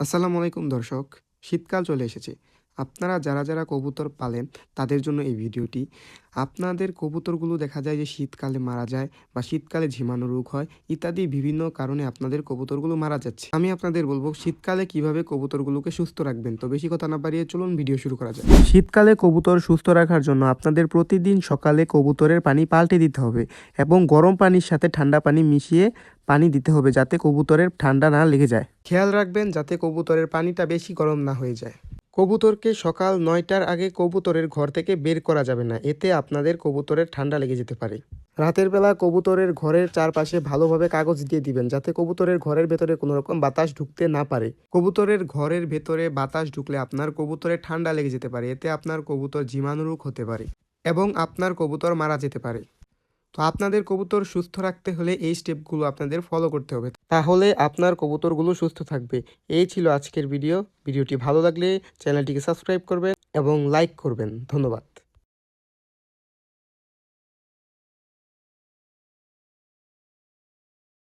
আসসালামু আলাইকুম দর্শক শীতকাল চলে এসেছে। আপনারা যারা যারা কবুতর পালেন, তাদের জন্য এই ভিডিওটি। আপনাদের কবুতরগুলো দেখা যায় যে শীতকালে মারা যায় বা শীতকালে ঝিমানো রোগ হয়, ইত্যাদি বিভিন্ন কারণে আপনাদের কবুতরগুলো মারা যাচ্ছে। আমি আপনাদের বলব, শীতকালে কীভাবে কবুতরগুলোকে সুস্থ রাখবেন? তো বেশি কথা না বাড়িয়ে চলুন ভিডিও শুরু করা যায় শীতকালে কবুতর সুস্থ রাখার জন্য আপনাদের প্রতিদিন সকালে কবুতরের পানি পাল্টে দিতে হবে এবং গরম পানির সাথে ঠান্ডা পানি মিশিয়ে পানি দিতে হবে যাতে কবুতরের ঠান্ডা না লেগে যায়। খেয়াল রাখবেন, যাতে কবুতরের পানিটা বেশি গরম না হয়ে যায়। কবুতরকে সকাল নয়টার আগে কবুতরের ঘর থেকে বের করা যাবে না। এতে আপনাদের কবুতরের ঠান্ডা লেগে যেতে পারে। রাতের বেলা কবুতরের ঘরের চারপাশে ভালোভাবে কাগজ দিয়ে দিবেন যাতে কবুতরের ঘরের ভেতরে কোনো রকম বাতাস ঢুকতে না পারে। কবুতরের ঘরের ভেতরে বাতাস ঢুকলে আপনার কবুতরের ঠান্ডা লেগে যেতে পারে। এতে আপনার কবুতর জীবাণুরোগ হতে পারে এবং আপনার কবুতর মারা যেতে পারে। তো আপনাদের কবুতর সুস্থ রাখতে হলে এই স্টেপগুলো আপনাদের ফলো করতে হবে। তাহলে আপনার কবুতরগুলো সুস্থ থাকবে। এই ছিল আজকের ভিডিও ভিডিওটি ভালো লাগলে চ্যানেলটিকে সাবস্ক্রাইব করবেন এবং লাইক করবেন। ধন্যবাদ।